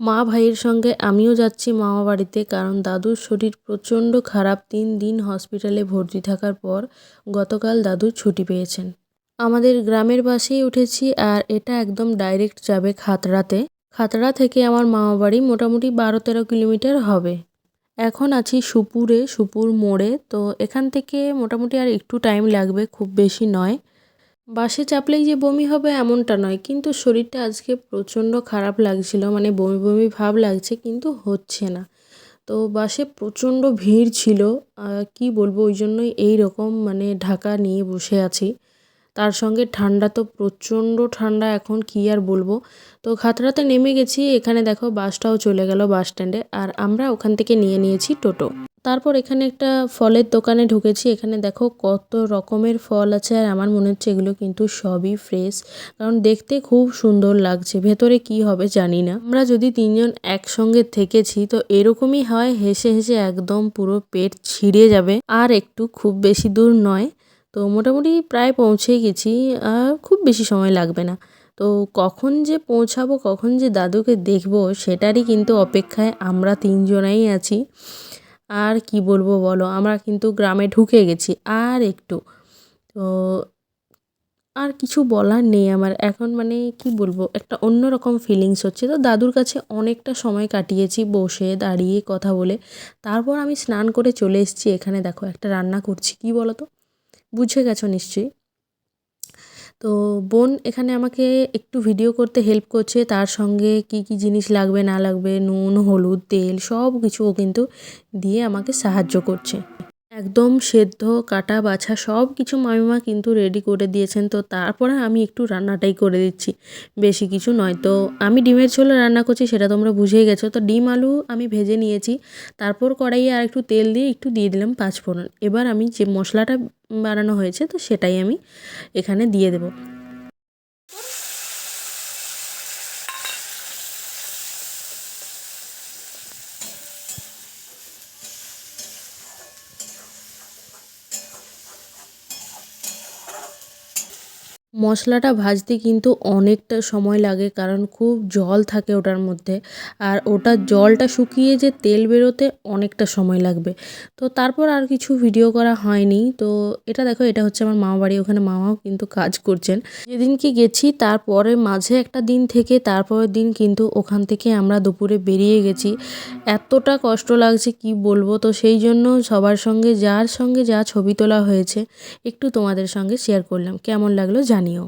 মা ভাইয়ের সঙ্গে আমিও যাচ্ছি মামা বাড়িতে কারণ দাদুর শরীর প্রচণ্ড খারাপ তিন দিন হসপিটালে ভর্তি থাকার পর গতকাল দাদু ছুটি পেয়েছেন। আমাদের গ্রামের বাসেই উঠেছি আর এটা একদম ডাইরেক্ট যাবে খাতড়াতে। খাতড়া থেকে আমার মামা বাড়ি মোটামুটি বারো তেরো কিলোমিটার হবে। এখন আছি সুপুরে, সুপুর মোড়ে। তো এখান থেকে মোটামুটি আর একটু টাইম লাগবে, খুব বেশি নয়। বাসে চাপলেই যে বমি হবে এমনটা নয়, কিন্তু শরীরটা আজকে প্রচণ্ড খারাপ লাগছিল মানে বমি বমি ভাব লাগছে, কিন্তু হচ্ছে না। তো বাসে প্রচণ্ড ভিড় ছিল কি বলব, ওই জন্যই এই রকম মানে ঢাকা নিয়ে বসে আছি। তার সঙ্গে ঠান্ডা তো প্রচণ্ড ঠান্ডা, এখন কি আর বলব। তো খাতড়াতে নেমে গেছি, এখানে দেখো বাসটাও চলে গেল বাস স্ট্যান্ডে আর আমরা ওখান থেকে নিয়ে নিয়েছি টোটো। তারপর এখানে একটা ফলের দোকানে ঢুকেছি। এখানে দেখো কত রকমের ফল আছে আর আমার মনে হচ্ছে এগুলো কিন্তু সবই ফ্রেশ কারণ দেখতে খুব সুন্দর লাগছে। ভেতরে কি হবে জানি না। আমরা যদি তিনজন একসঙ্গে থেকেছি তো এরকমই হয় হেসে হেসে একদম পুরো পেট ছিঁড়ে যাবে। আর একটু খুব বেশি দূর নয়। তো মোটামুটি প্রায় পৌঁছেই গেছি। খুব বেশি সময় লাগবে না। তো কখন যে পৌঁছাবো, কখন যে দাদুকে দেখব, সেটারই কিন্তু অপেক্ষায় আমরা তিনজনাই আছি। আর কি বলব বলো? আমরা কিন্তু গ্রামে ঢুকে গেছি আর একটু। তো আর কিছু বলার নেই আমার। এখন মানে কি বলব? একটা অন্যরকম ফিলিংস হচ্ছে। তো দাদুর কাছে অনেকটা সময় কাটিয়েছি বসে দাঁড়িয়ে কথা বলে। তারপর আমি স্নান করে চলে এসেছি এখানে। দেখো, একটা রান্না করছি। কি বলো তো বুঝে গেছো নিশ্চয়ই। তো বোন এখানে আমাকে একটু ভিডিও করতে হেল্প করছে। তার সঙ্গে কি কি জিনিস লাগবে, না লাগবে, নুন, হলুদ, তেল সব কিছু ও কিন্তু দিয়ে আমাকে সাহায্য করছে। একদম সেদ্ধ, কাটা, বাছা সব কিছু মামিমা কিন্তু রেডি করে দিয়েছেন। তো তারপরে আমি একটু রান্নাটাই করে দিচ্ছি। বেশি কিছু নয় তো আমি ডিমের ঝোলে রান্না করছি সেটা তোমরা বুঝেই গেছো। তো ডিম, আলু আমি ভেজে নিয়েছি। তারপর কড়াইয়ে আর একটু তেল দিয়ে একটু দিয়ে দিলাম পাঁচফোড়ন এবার আমি যে মশলাটা বানানো হয়েছে তো সেটাই আমি এখানে দিয়ে দেবো। মশলাটা ভাজতে কিন্তু অনেকটা সময় লাগে, কারণ খুব জল থাকে ওটার মধ্যে। আর ওটা জলটা শুকিয়ে যে তেল বেরোতে অনেকটা সময় লাগবে। তো তারপর আর কিছু ভিডিও করা হয়নি। তো এটা দেখো, এটা হচ্ছে আমার মামা বাড়ি, ওখানে মামাও কিন্তু কাজ করছেন। যেদিনকে গেছি, তারপরে মাঝে একটা দিন থেকে, তারপরের দিন কিন্তু ওখান থেকে আমরা দুপুরে বেরিয়ে গেছি। এতটা কষ্ট লাগছে, কি বলব? তো সেই জন্য সবার সঙ্গে, যার সঙ্গে যা ছবি তোলা হয়েছে, একটু তোমাদের সঙ্গে শেয়ার করলাম। কেমন লাগল জানিও